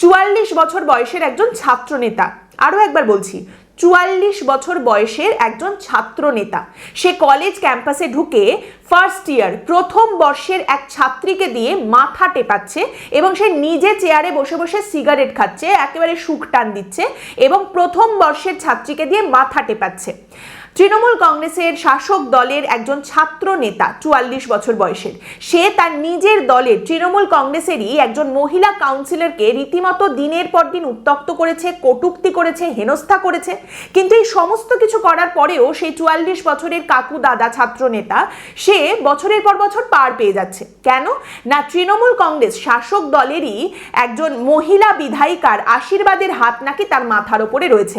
চুয়াল্লিশ বছর বয়সের একজন ছাত্র নেতা আরও একবার বলছি, চুয়াল্লিশ বছর বয়সের একজন ছাত্র নেতা সে কলেজ ক্যাম্পাসে ঢুকে ফার্স্ট ইয়ার প্রথম বর্ষের এক ছাত্রীকে দিয়ে মাথা টেপাচ্ছে এবং সে নিজে চেয়ারে বসে বসে সিগারেট খাচ্ছে, একেবারে সুখ টান দিচ্ছে এবং প্রথম বর্ষের ছাত্রীকে দিয়ে মাথা টেপাচ্ছে। তৃণমূল কংগ্রেসের শাসক দলের একজন ছাত্র নেতা, চুয়াল্লিশ বছর বয়সের। সে তার নিজের দলের তৃণমূল কংগ্রেসেরই একজন মহিলা কাউন্সিলরকে রীতিমতো দিনের পর দিন উত্তক্ত করেছে, কটুক্তি করেছে, হেনস্থা করেছে। কিন্তু এই সমস্ত কিছু করার পরেও সেই চুয়াল্লিশ বছরের কাকু দাদা ছাত্র নেতা, সে বছরের পর বছর পার পেয়ে যাচ্ছে। কেন? না, তৃণমূল কংগ্রেস শাসক দলেরই একজন মহিলা বিধায়িকার আশীর্বাদের হাত নাকি তার মাথার ওপরে রয়েছে।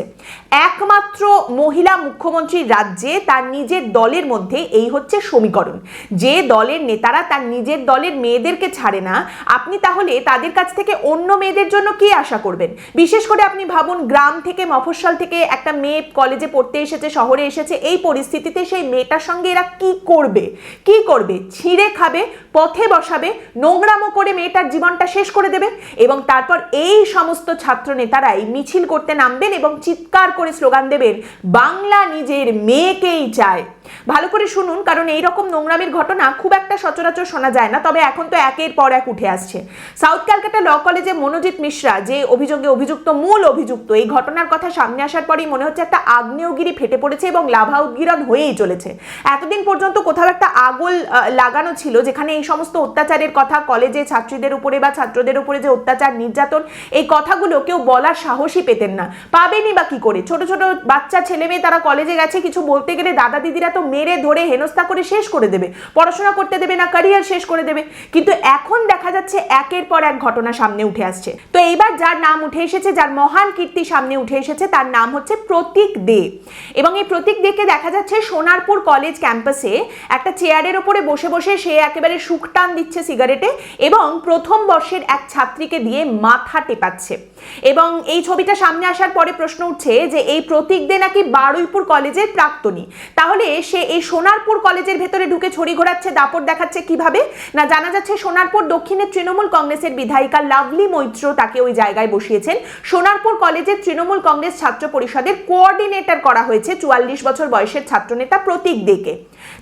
একমাত্র মহিলা মুখ্যমন্ত্রী রাজ্যে তার নিজের দলের মধ্যে এই হচ্ছে সমীকরণ। যে দলের নেতারা তার নিজের দলের মেয়েদেরকে ছাড়ে না, আপনি তাহলে তাদের কাছ থেকে অন্য মেয়েদের জন্য কি আশা করবেন? বিশেষ করে আপনি ভাবুন, গ্রাম থেকে মফস্বল থেকে একটা মেয়ে কলেজে পড়তে এসেছে, শহরে এসেছে, এই পরিস্থিতিতে সেই মেয়েটার সঙ্গে এরা কি করবে? কি করবে? ছিঁড়ে খাবে, পথে বসাবে, নোংরামো করে মেয়েটার জীবনটা শেষ করে দেবে এবং তারপর এই সমস্ত ছাত্র নেতারাই মিছিল করতে নামবেন এবং চিৎকার করে স্লোগান দেবেন, বাংলা নিজের মেয়েকেই চায়। ভালো করে শুনুন, কারণ এই রকম নোংরামের ঘটনা খুব একটা সচরাচর শোনা যায় না, তবে এখন তো একের পর এক উঠে আসছে। সাউথ ক্যালকাটা ল কলেজে মনোজিৎ মিশ্রা, যে অভিযোগে অভিযুক্ত, মূল অভিযুক্ত, এই ঘটনার কথা সামনে আসার পরেই মনে হচ্ছে একটা আগ্নেয়গিরি ফেটে পড়েছে এবং লাভা উদ্গীরণ হয়েই চলেছে। এতদিন পর্যন্ত কোথাও একটা আগল লাগানো ছিল, যেখানে এই সমস্ত অত্যাচারের কথা কলেজে ছাত্রীদের উপরে বা ছাত্রদের উপরে যে অত্যাচার, নির্যাতন, এই কথাগুলো কেউ বলার সাহসই পেতেন না। পাবেনি বা কি করে? ছোট ছোট বাচ্চা ছেলে মেয়ে তারা কলেজে গেছে, কিছু বলতে গেলে দাদা দিদিরা তো মেরে ধরে হেনস্থা করে শেষ করে দেবে। পড়াশোনা করতে দেবে না ক্যারিয়ার শেষ করে দেবে। কিন্তু এখন দেখা যাচ্ছে একের পর এক ঘটনা সামনে উঠে আসছে। তো এইবার যার নাম উঠে এসেছে, যার মহান কীর্তি সামনে উঠে এসেছে, তার নাম হচ্ছে প্রতীক দে। এবং এই প্রতীক দেকে দেখা যাচ্ছে সোনারপুর কলেজ ক্যাম্পাসে একটা চেয়ারের ওপরে বসে বসে সে একেবারে সুখ টান দিচ্ছে সিগারেটে এবং প্রথম বর্ষের এক ছাত্রীকে দিয়ে মাথা টেপাচ্ছে। এবং এই ছবিটা সামনে আসার পরে প্রশ্ন উঠছে যে, এই প্রতীক দে নাকি বারুইপুর কলেজের প্রাক্তনী? তাহলে সে এই সোনারপুর কলেজের ভেতরে ঢুকে ছড়ি ঘোরাচ্ছে, দাপট দেখাচ্ছে কীভাবে? না, জানা যাচ্ছে সোনারপুর দক্ষিণের তৃণমূল কংগ্রেসের বিধায়িকা লাভলি মৈত্র তাকে ওই জায়গায় বসিয়েছেন। সোনারপুর কলেজের তৃণমূল কংগ্রেস ছাত্র পরিষদের কোঅর্ডিনেটর করা হয়েছে চুয়াল্লিশ বছর বয়সের ছাত্রনেতা প্রতীক দেকে।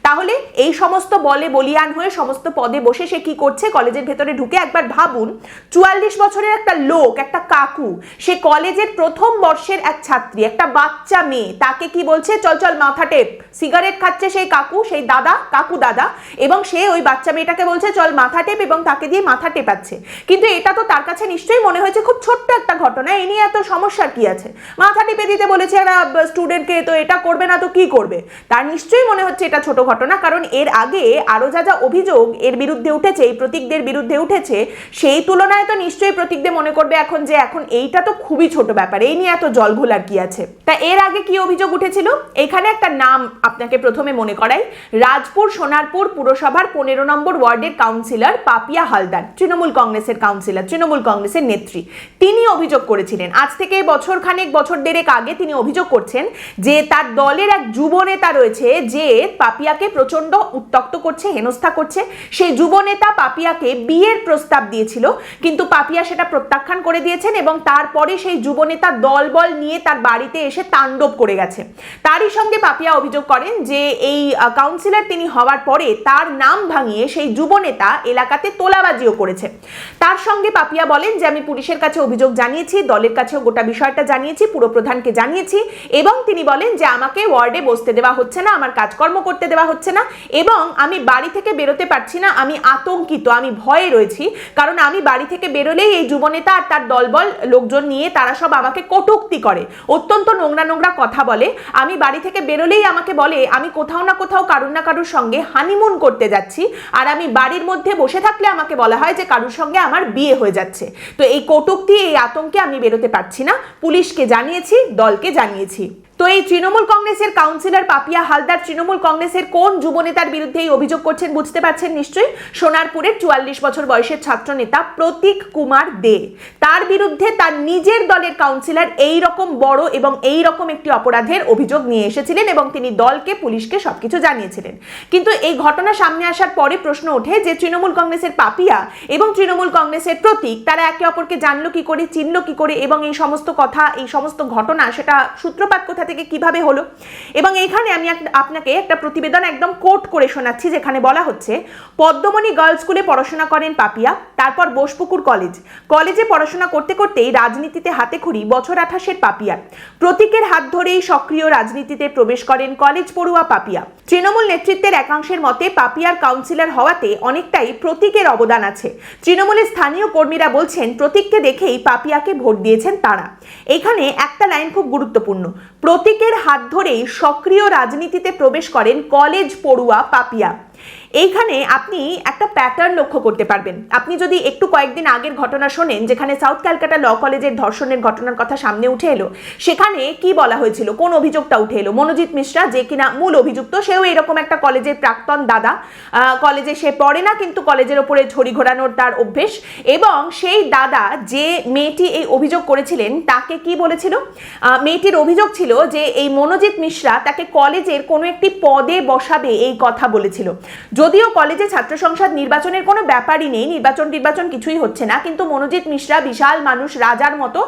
তাহলে এই সমস্ত বলে বলিয়ান হয়ে সমস্ত পদে বসে সে কি করছে? কলেজের ভেতরে ঢুকে একবার ভাবুন, চুয়াল্লিশ বছরের একটা লোক, একটা কাকু, সে কলেজের প্রথম বর্ষের এক ছাত্রী, একটা বাচ্চা মেয়ে, তাকে কি বলছে? চল চল, মাথা টেপ। সিগারেট খাচ্ছে সেই কাকু, সেই দাদা, কাকু দাদা, এবং সে ওই বাচ্চা মেয়েটাকে বলছে, চল, মাথা টেপ, এবং তাকে দিয়ে মাথা টেপাচ্ছে। কিন্তু এটা তো তার কাছে নিশ্চয়ই মনে হয়েছে খুব ছোট্ট একটা ঘটনা, এ নিয়ে এত সমস্যার কি আছে? মাথা টিপে দিতে বলেছে একটা স্টুডেন্টকে তো এটা করবে না, তো কি করবে? তার নিশ্চয়ই মনে হচ্ছে এটা ছোট ঘটনা, কারণ এর আগে আরও যা যা অভিযোগ এর বিরুদ্ধে উঠেছে, এই প্রতীকদের বিরুদ্ধে উঠেছে, সেই তুলনায় তো নিশ্চয়ই প্রতীকদের মনে করবে এখন যে এখন এইটা তো খুবই ছোট ব্যাপার, এই নিয়ে এত জল ঘোলার কি আছে? তা এর আগে কি অভিযোগ উঠেছিল? এখানে একটা নাম আপনাকে প্রথমে মনে করাই, রাজপুর সোনারপুর পুরসভার পনেরো নম্বর ওয়ার্ডের কাউন্সিলর পাপিয়া হালদার, তৃণমূল কংগ্রেসের কাউন্সিলর, তৃণমূল কংগ্রেসের নেত্রী। তিনি অভিযোগ করেছিলেন। আজ থেকে বছর খানেক বছর দেড়েক আগে তিনি অভিযোগ করছেন যে তার দলের এক যুব নেতা রয়েছে যে পাপিয়াকে প্রচণ্ড উত্তক্ত করছে, হেনস্থা করছে। সেই যুব নেতা পাপিয়াকে বিয়ের প্রস্তাব দিয়েছিল, কিন্তু পাপিয়া সেটা প্রত্যাখ্যান করে দিয়েছেন এবং তারপরে সেই যুব নেতা দলবল নিয়ে তার বাড়িতে এসে তাণ্ডব করে গেছে। তারই সঙ্গে পাপিয়া অভিযোগ করেন যে, এই কাউন্সিলর তিনি হওয়ার পরে তার নাম ভাঙিয়ে সেই যুব নেতা এলাকাতে তোলাবাজিও করেছে। তার সঙ্গে পাপিয়া বলেন যে, আমি পুলিশের কাছে অভিযোগ জানিয়েছি, দলের কাছেও গোটা বিষয়টা জানিয়েছি, পুরপ্রধানকে জানিয়েছি এবং তিনি বলেন যে, আমাকে ওয়ার্ডে বসতে দেওয়া হচ্ছে না, আমার কাজকর্ম করতে দেওয়া হচ্ছে না এবং আমি বাড়ি থেকে বেরোতে পারছি না, আমি আতঙ্কিত, আমি ভয়ে রয়েছি। কারণ আমি বাড়ি থেকে বেরোলেই এই যুবনেতা আর তার দলবল লোকজন নিয়ে তারা সব আমাকে কটুক্তি করে। অত্যন্ত নোংরা নোংরা কথা বলে। আমি বাড়ি থেকে বেরোলেই আমাকে বলে, আমি কোথাও না কোথাও কারুর না কারুর সঙ্গে হানিমুন করতে যাচ্ছি। আর আমি বাড়ির মধ্যে বসে থাকলে আমাকে বলা হয় যে কারুর সঙ্গে আমার বিয়ে হয়ে যাচ্ছে। তো এই কটুক্তি, এই আতঙ্কে আমি বেরোতে পারছি না। পুলিশকে জানিয়েছি, দলকে জানিয়েছি। তো এই তৃণমূল কংগ্রেসের কাউন্সিলর পাপিয়া হালদার তৃণমূল কংগ্রেসের কোন যুবনেতার বিরুদ্ধে এই অভিযোগ করছেন বুঝতে পারছেন নিশ্চয়ই? সোনারপুরের চুয়াল্লিশ বছর বয়সের ছাত্র নেতা প্রতীক কুমার দে। তার বিরুদ্ধে তার নিজের দলের কাউন্সিলর এই রকম বড় এবং এই রকম একটি অপরাধের অভিযোগ নিয়ে এসেছিলেন এবং তিনি দলকে, পুলিশকে সবকিছু জানিয়েছিলেন। কিন্তু এই ঘটনা সামনে আসার পরে প্রশ্ন ওঠে যে তৃণমূল কংগ্রেসের পাপিয়া এবং তৃণমূল কংগ্রেসের প্রতীক, তারা একে অপরকে জানলো কি করে, চিনলো কি করে এবং এই সমস্ত কথা, এই সমস্ত ঘটনা, সেটা সূত্রপাত কোথা থেকে কীভাবে হলো? এবং এইখানে আমি আপনাকে একটা প্রতিবেদন একদম কোট করে শোনাচ্ছি, যেখানে বলা হচ্ছে, পদ্মমণি গার্লস স্কুলে পড়াশোনা করেন পাপিয়া, তারপর বোসপুকুর কলেজ কলেজে পড়াশোনা করতে করতেই রাজনীতিতে হাতে খড়ি বছর আঠাশের পাপিয়া। প্রতীকের হাত ধরেই সক্রিয় রাজনীতিতে প্রবেশ করেন কলেজ পড়ুয়া পাপিয়া। তৃণমূল নেতৃত্বের একাংশের মতে পাপিয়ার কাউন্সিলর হওয়াতে অনেকটাই প্রতীকের অবদান আছে। তৃণমূলের স্থানীয় কর্মীরা বলছেন, প্রতীককে দেখেই পাপিয়াকে ভোট দিয়েছেন তারা। এখানে একটা লাইন খুব গুরুত্বপূর্ণ। প্রতীকের হাত ধরেই সক্রিয় রাজনীতিতে প্রবেশ করেন কলেজ পড়ুয়া পাপিয়া। এইখানে আপনি একটা প্যাটার্ন লক্ষ্য করতে পারবেন। আপনি যদি একটু কয়েকদিন আগের ঘটনা শোনেন, যেখানে সাউথ ক্যালকাটা ল কলেজের ধর্ষণের ঘটনার কথা সামনে উঠে এলো, সেখানে কি বলা হয়েছিল? কোন অভিযোগটা উঠে এলো? মনোজিৎ মিশ্রা, যে কিনা মূল অভিযুক্ত, সেও এরকম একটা কলেজের প্রাক্তন দাদা। কলেজে সে পড়ে না, কিন্তু কলেজের ওপরে ঝড়ি ঘোরানোর তার অভ্যেস। এবং সেই দাদা যে মেয়েটি এই অভিযোগ করেছিলেন, তাকে কি বলেছিল? মেয়েটির অভিযোগ ছিল যে, এই মনোজিৎ মিশ্রা তাকে কলেজের কোনো একটি পদে বসাবে এই কথা বলেছিল। যদিও কলেজে ছাত্র সংসদ নির্বাচনের কোনো ব্যাপারই নেই, নির্বাচন নির্বাচন কিছুই হচ্ছে না। কিন্তু মনোজিৎ মিশ্রা বিশাল মানুষ, রাজার মতো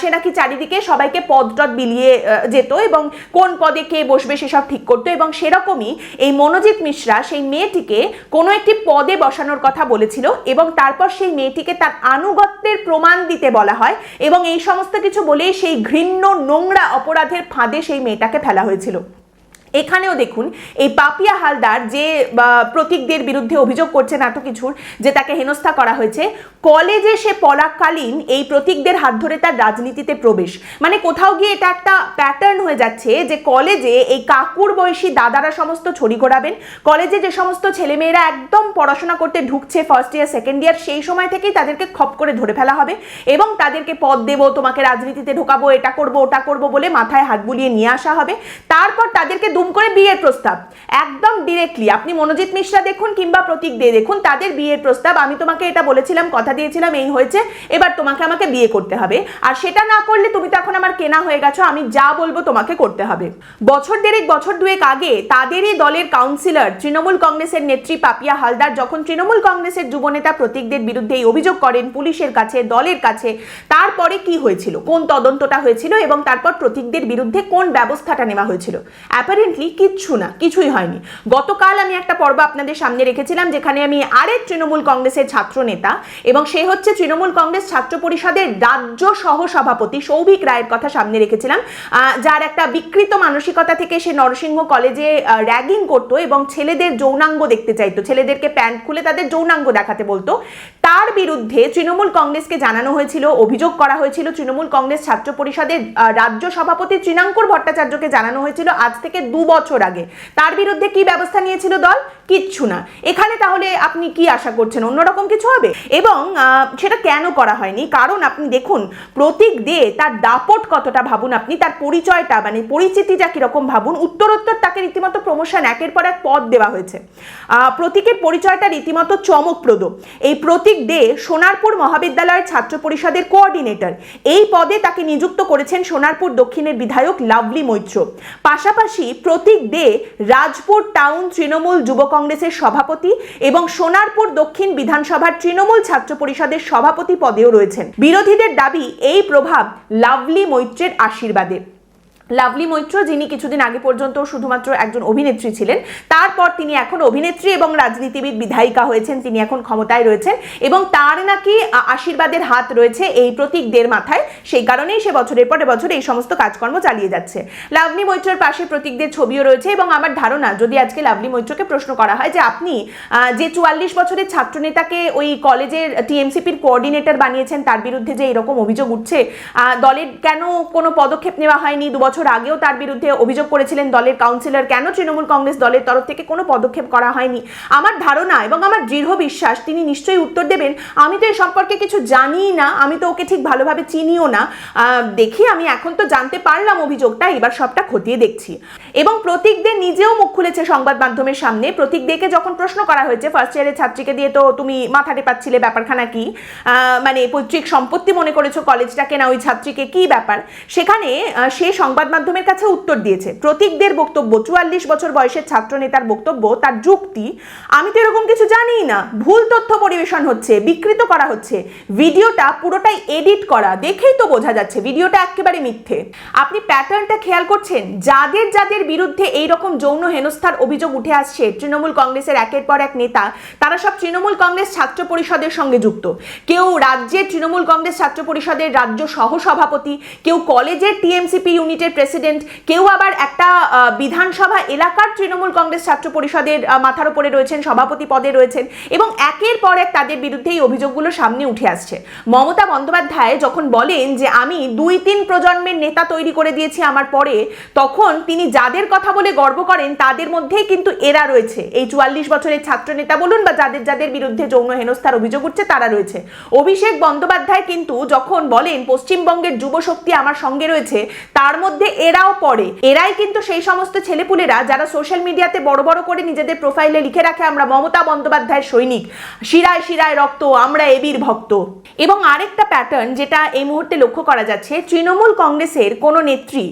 সে নাকি চারিদিকে সবাইকে পদ টদ বিলিয়ে যেত এবং কোন পদে কে বসবে সেসব ঠিক করতো এবং সেরকমই এই মনোজিৎ মিশ্রা সেই মেয়েটিকে কোনো একটি পদে বসানোর কথা বলেছিল এবং তারপর সেই মেয়েটিকে তার আনুগত্যের প্রমাণ দিতে বলা হয় এবং এই সমস্ত কিছু বলেই সেই ঘৃণ্য নোংরা অপরাধের ফাঁদে সেই মেয়েটাকে ফেলা হয়েছিল। এখানেও দেখুন, এই পাপিয়া হালদার যে প্রতীকদের বিরুদ্ধে অভিযোগ করছেন এত কিছুর যে তাকে হেনস্থা করা হয়েছে, কলেজে সে পড়াকালীন এই প্রতীকদের হাত ধরে তার রাজনীতিতে প্রবেশ। মানে কোথাও গিয়ে এটা একটা প্যাটার্ন হয়ে যাচ্ছে যে কলেজে এই কাকুর বয়সী দাদারা সমস্ত ছড়ি ঘোরাবেন কলেজে যে সমস্ত ছেলেমেয়েরা একদম পড়াশোনা করতে ঢুকছে ফার্স্ট ইয়ার সেকেন্ড ইয়ার সেই সময় থেকেই তাদেরকে খপ করে ধরে ফেলা হবে এবং তাদেরকে পদ দেবো, তোমাকে রাজনীতিতে ঢোকাবো, এটা করব, ওটা করব বলে মাথায় হাত বুলিয়ে নিয়ে আসা হবে। তারপর তাদেরকে দুম করে বিয়ের প্রস্তাব। একদম ডিরেক্টলি আপনি মনোজিৎ মিশ্রা দেখুন কিংবা প্রতীক দে দেখুন, তাদের বিয়ের প্রস্তাব। আমি তোমাকে এটা বলেছিলাম, কথা দিয়েছিলাম, এই হয়েছে। এবার তোমাকে আমাকে বিয়ে করতে হবে। আর সেটা না করলে তুমি তো এখন আমার কেনা হয়ে গেছো, আমি যা বলব তোমাকে করতে হবে। বছর দেড়েক, বছর দুয়েক আগে তাদেরই দলের কাউন্সিলর তৃণমূল কংগ্রেসের নেত্রী পাপিয়া হালদার, যখন তৃণমূল কংগ্রেসের যুবনেতা প্রতীকদের বিরুদ্ধে এই অভিযোগ করেন পুলিশের কাছে, দলের কাছে, তারপরে কি হয়েছিল? কোন তদন্তটা হয়েছিল এবং তারপর প্রতীকদের বিরুদ্ধে কোন ব্যবস্থাটা নেওয়া হয়েছিল? অ্যাপারেন্টলি কিচ্ছু না, কিছুই হয়নি। গতকাল আমি একটা পর্ব আপনাদের সামনে রেখেছিলাম, যেখানে আমি আরেক তৃণমূল কংগ্রেসের ছাত্র নেতা এবং সে হচ্ছে তৃণমূল কংগ্রেস ছাত্র পরিষদের রাজ্য সহ সভাপতি সৌভিক রায়ের কথা সামনে রেখেছিলাম। যার একটা বিকৃত মানসিকতা থেকে সে নরসিংহ কলেজে র্যাগিং করতো এবং ছেলেদের যৌনাঙ্গ দেখতে চাইতো। ছেলেদেরকে প্যান্ট খুলে তাদের যৌনাঙ্গ দেখাতে বলতো। তার বিরুদ্ধে তৃণমূল কংগ্রেসকে জানানো হয়েছিল, অভিযোগ করা হয়েছিল, তৃণমূল কংগ্রেস ছাত্র পরিষদের রাজ্য সভাপতি তৃণাঙ্কুর ভট্টাচার্যকে জানানো হয়েছিল, আজ থেকে দু বছর আগে। তার বিরুদ্ধে কি ব্যবস্থা নিয়েছিল দল? কিচ্ছু না। এখানে তাহলে আপনি কি আশা করছেন? অন্যরকম কিছু হবে? এবং সেটা কেন করা হয়নি? কারণ আপনি দেখুন প্রতীক দে তার দাপট কতটা ভাবুন আপনি, তার পরিচয়টা মানে পরিচিতিটা কীরকম ভাবুন, উত্তরোত্তর তাকে রীতিমতো প্রমোশন একের পর এক পদ দেওয়া হয়েছে। প্রতীকের পরিচয়টা রীতিমতো চমকপ্রদ। এই প্রতীক দে সোনারপুর মহাবিদ্যালয়ের ছাত্র পরিষদের কোঅর্ডিনেটর এই পদে তাকে নিযুক্ত করেছেন সোনারপুর দক্ষিণের বিধায়ক লাভলি মৈত্র। পাশাপাশি প্রতীক দে রাজপুর টাউন তৃণমূল যুব কংগ্রেসের সভাপতি এবং সোনারপুর দক্ষিণ বিধানসভার তৃণমূল ছাত্র পরিষদের সভাপতি পদেও রয়েছেন। বিরোধীদের দাবি, এই প্রভাব লাভলি মৈত্রের আশীর্বাদে। লাভলি মৈত্র, যিনি কিছুদিন আগে পর্যন্ত শুধুমাত্র একজন অভিনেত্রী ছিলেন, তারপর তিনি এখন অভিনেত্রী এবং রাজনীতিবিদ বিধায়িকা হয়েছেন, তিনি এখন ক্ষমতায় রয়েছেন এবং তার নাকি আশীর্বাদের হাত রয়েছে এই প্রতীকদের মাথায়। সেই কারণেই সে বছরের পরে বছর এই সমস্ত কাজকর্ম চালিয়ে যাচ্ছে। লাভলি মৈত্রের পাশে প্রতীকদের ছবিও রয়েছে এবং আমার ধারণা, যদি আজকে লাভলি মৈত্রকে প্রশ্ন করা হয় যে আপনি যে চুয়াল্লিশ বছরের ছাত্রনেতাকে ওই কলেজের টিএমসিপির কোঅর্ডিনেটর বানিয়েছেন, তার বিরুদ্ধে যে এরকম অভিযোগ উঠছে দলের কেন কোনো পদক্ষেপ নেওয়া হয়নি? দু বছর আগেও তার বিরুদ্ধে অভিযোগ করেছিলেন দলের কাউন্সিলর কেন তৃণমূল কংগ্রেস দলের তরফ থেকে কোনো পদক্ষেপ করা হয়নি? আমার ধারণা এবং আমার দৃঢ় বিশ্বাস, তিনি নিশ্চয়ই উত্তর দেবেন। আমি তো এ সম্পর্কে কিছু জানিই না, আমি তো ওকে ঠিক ভালোভাবে চিনিও না। দেখি, আমি এখন তো জানতে পারলাম অভিযোগটা, এবার সবটা খতিয়ে দেখছি। এবং প্রতীক দে নিজেও মুখ খুলেছে সংবাদ মাধ্যমের সামনে। প্রতীক দেকে যখন প্রশ্ন করা হয়েছে ফার্স্ট ইয়ারের ছাত্রীকে দিয়ে তো তুমি মাথা টেপাচ্ছিলে, ব্যাপারখানা কি? মানে পৈতৃক সম্পত্তি মনে করেছ কলেজটাকে না ওই ছাত্রীকে, কি ব্যাপার? সেখানে সে সংবাদ মাধ্যমের কাছে উত্তর দিয়েছে। প্রতীকদের বক্তব্য, চুয়াল্লিশ বছর বয়সের ছাত্র নেতার বক্তব্য, তার যুক্তি, আমি তো এরকম কিছু জানিই না। ভুল তথ্য পরিবেশন হচ্ছে, বিকৃত করা হচ্ছে। ভিডিওটা পুরোটাই এডিট করা, দেখেই তো বোঝা যাচ্ছে ভিডিওটা একেবারে মিথ্যে। আপনি প্যাটার্নটা খেয়াল করছেন? যাদের যাদের বিরুদ্ধে এই রকম যৌন হেনস্থার অভিযোগ উঠে আসছে, তৃণমূল কংগ্রেসের একের পর এক নেতা, তারা সব তৃণমূল কংগ্রেস ছাত্র পরিষদের সঙ্গে যুক্ত। কেউ রাজ্যের তৃণমূল কংগ্রেস ছাত্র পরিষদের রাজ্য সহসভাপতি, কেউ কলেজের টিএমসিপি ইউনিটের প্রেসিডেন্ট, কেউ আবার একটা বিধানসভা এলাকার তৃণমূল কংগ্রেস ছাত্র পরিষদের মাথার উপরে রয়েছেন, সভাপতি পদে রয়েছেন এবং একের পর এক তাদের বিরুদ্ধে এই অভিযোগগুলো সামনে উঠে আসছে। মমতা বন্দ্যোপাধ্যায় যখন বলেন যে, আমি দুই তিন প্রজন্মের নেতা তৈরি করে দিয়েছি আমার পরে, তখন তিনি যাদের কথা বলে গর্ব করেন, তাদের মধ্যেই কিন্তু এরা রয়েছে। এই চুয়াল্লিশ বছরের ছাত্র নেতা বলুন বা যাদের যাদের বিরুদ্ধে যৌন হেনস্থার অভিযোগ উঠছে, তারা রয়েছে। অভিষেক বন্দ্যোপাধ্যায় কিন্তু যখন বলেন, পশ্চিমবঙ্গের যুব শক্তি আমার সঙ্গে রয়েছে, তার মধ্যে এরাও পড়ে। এরাই কিন্তু সেই সমস্ত ছেলেপুলেরা যারা সোশ্যাল মিডিয়াতে বড় বড় করে নিজেদের প্রোফাইলে লিখে রাখে, আমরা মমতা বন্দ্যোপাধ্যায়ের সৈনিক। শিরায় শিরায় রক্ত, আমরা এবির ভক্ত। এবং আরেকটা প্যাটার্ন যেটা এই মুহূর্তে লক্ষ্য করা যাচ্ছে, তৃণমূল কংগ্রেসের কোনো নেত্রী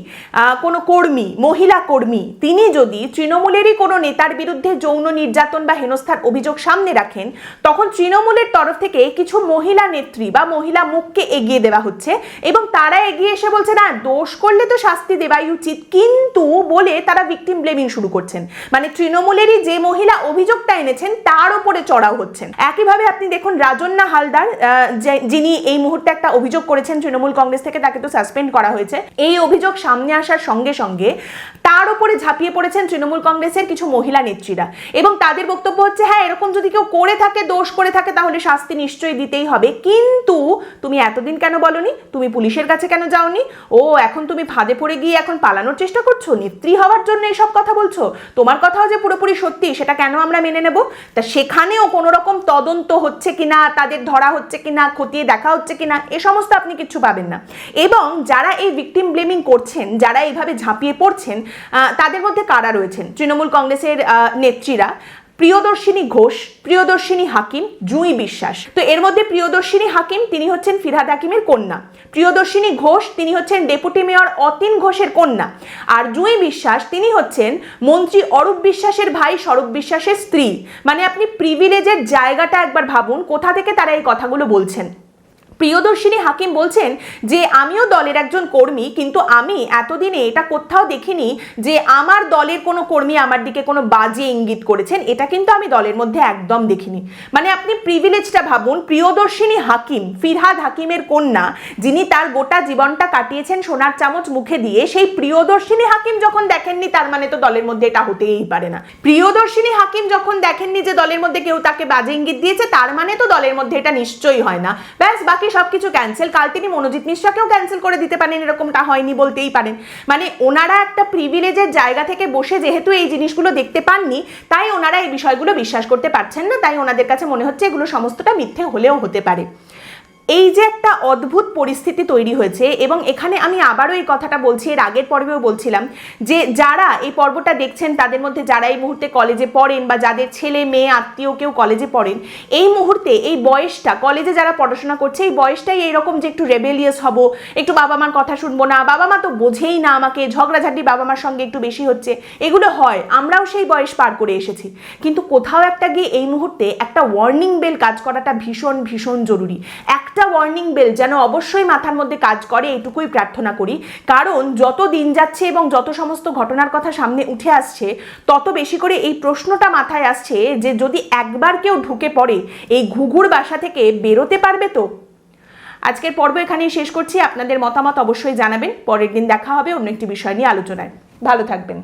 কোনো কর্মী, মহিলা কর্মী, তিনি যদি তৃণমূলেরই কোনো নেতার বিরুদ্ধে যৌন নির্যাতন বা হেনস্থার অভিযোগ সামনে রাখেন, তখন তৃণমূলের তরফ থেকে কিছু মহিলা নেত্রী বা মহিলা মুখকে এগিয়ে দেওয়া হচ্ছে এবং তারা এগিয়ে এসে বলছে, না, দোষ করলে তো শাস্তি দেওয়াই উচিত। কিন্তু বলে তারা ভিকটিম ব্লেমিং শুরু করছেন। মানে তৃণমূলেরই যে মহিলা অভিযোগটা এনেছেন, তার উপরে চড়াও হচ্ছেন। একইভাবে আপনি দেখুন রাজন্না হালদার যিনি এই মুহূর্তে একটা অভিযোগ করেছেন তৃণমূল কংগ্রেস থেকে, তাকে তো সাসপেন্ড করা হয়েছে। এই অভিযোগ সামনে আসার সঙ্গে সঙ্গে তার উপরে ঝাঁপিয়ে পড়েছেন তৃণমূল কংগ্রেসের কিছু মহিলা নেত্রীরা। এবং তাদের বক্তব্য হচ্ছে হ্যাঁ এরকম যদি কেউ করে থাকে, দোষ করে থাকে, তাহলে শাস্তি নিশ্চয়ই দিতেই হবে। কিন্তু তুমি এতদিন কেন বলনি? তুমি পুলিশের কাছে কেন যাওনি? ও, এখন তুমি ফাঁদে পড়ে গিয়ে এখন পালানোর চেষ্টা করছ? নেত্রী হওয়ার জন্য এসব কথা বলছো? তোমার কথাও যে পুরোপুরি সত্যি, সেটা কেন আমরা মেনে নেব? তা সেখানেও কোনো রকম তদন্ত হচ্ছে কিনা, তাদের ধরা হচ্ছে কিনা, খতিয়ে দেখা হচ্ছে কিনা, এ সমস্ত আপনি কিচ্ছু পাবেন না। এবং যারা এই ভিকটিম ব্লেমিং করছেন, যারা এইভাবে ঝাঁপিয়ে পড়ছেন তাদের মধ্যে কারা রয়েছেন? তৃণমূল কংগ্রেসের নেত্রীরা। প্রিয়দর্শিনী ঘোষ, প্রিয়দর্শিনী হাকিম, জুঁই বিশ্বাস। তো এর মধ্যে প্রিয়দর্শিনী হাকিম, তিনি হচ্ছেন ফিরহাদ হাকিমের কন্যা। প্রিয়দর্শিনী ঘোষ, তিনি হচ্ছেন ডেপুটি মেয়র অতীন ঘোষের কন্যা। আর জুঁই বিশ্বাস, তিনি হচ্ছেন মন্ত্রী অরূপ বিশ্বাসের ভাই স্বরূপ বিশ্বাসের স্ত্রী। মানে আপনি প্রিভিলেজের জায়গাটা একবার ভাবুন, কোথা থেকে তারা এই কথাগুলো বলছেন। প্রিয়দর্শিনী হাকিম বলছেন যে, আমিও দলের একজন কর্মী, কিন্তু আমি এতদিনে এটা কোথাও দেখিনি যে, আমার দলের কোনো কর্মী আমার দিকে কোনো বাজে ইঙ্গিত করেছেন। এটা কিন্তু আমি দলের মধ্যে একদম দেখিনি। মানে আপনি প্রিভিলেজটা ভাবুন, প্রিয়দর্শিনী হাকিম, ফিরহাদ হাকিমের কন্যা, যিনি তার গোটা জীবনটা কাটিয়েছেন সোনার চামচ মুখে দিয়ে, সেই প্রিয়দর্শিনী হাকিম যখন দেখেননি, তার মানে তো দলের মধ্যে এটা হতেই পারে না। প্রিয়দর্শিনী হাকিম যখন দেখেননি যে, দলের মধ্যে কেউ তাকে বাজে ইঙ্গিত দিয়েছে, তার মানে তো দলের মধ্যে এটা নিশ্চয়ই হয় না। ব্যাস, বাকি সবকিছু ক্যান্সেল কাল তিনি মনোজিৎ মিশ্রাকেও ক্যান্সেল করে দিতে পারেন, এরকমটা হয়নি বলতেই পারেন। মানে ওনারা একটা প্রিভিলেজের জায়গা থেকে বসে যেহেতু এই জিনিসগুলো দেখতে পাননি, তাই ওনারা এই বিষয়গুলো বিশ্বাস করতে পারছেন না, তাই ওনাদের কাছে মনে হচ্ছে এগুলো সমস্তটা মিথ্যে হলেও হতে পারে। এই যে একটা অদ্ভুত পরিস্থিতি তৈরি হয়েছে এবং এখানে আমি আবারও এই কথাটা বলছি, এর আগের পর্বেও বলছিলাম যে যারা এই পর্বটা দেখছেন, তাদের মধ্যে যারা এই মুহূর্তে কলেজে পড়েন বা যাদের ছেলে, মেয়ে, আত্মীয় কেউ কলেজে পড়েন, এই মুহূর্তে এই বয়সটা, কলেজে যারা পড়াশোনা করছে, এই বয়সটাই এইরকম যে একটু রেবেলিয়াস হব, একটু বাবা মার কথা শুনব না বাবা মা তো বোঝেই না আমাকে, ঝগড়াঝাটি বাবা মার সঙ্গে একটু বেশি হচ্ছে, এগুলো হয়, আমরাও সেই বয়স পার করে এসেছি। কিন্তু কোথাও একটা গিয়ে এই মুহূর্তে একটা ওয়ার্নিং বেল কাজ করাটা ভীষণ ভীষণ জরুরি। একটা ওয়ার্নিং বেল যেন অবশ্যই মাথার মধ্যে কাজ করে এটুকুই প্রার্থনা করি। কারণ যত দিন যাচ্ছে এবং যত সমস্ত ঘটনার কথা সামনে উঠে আসছে, তত বেশি করে এই প্রশ্নটা মাথায় আসছে যে যদি একবার কেউ ঢুকে পড়ে, এই ঘুঘুর বাসা থেকে বেরোতে পারবে তো? আজকের পর্ব এখানেই শেষ করছি। আপনাদের মতামত অবশ্যই জানাবেন। পরের দিন দেখা হবে অন্য একটি বিষয় নিয়ে আলোচনায়। ভালো থাকবেন।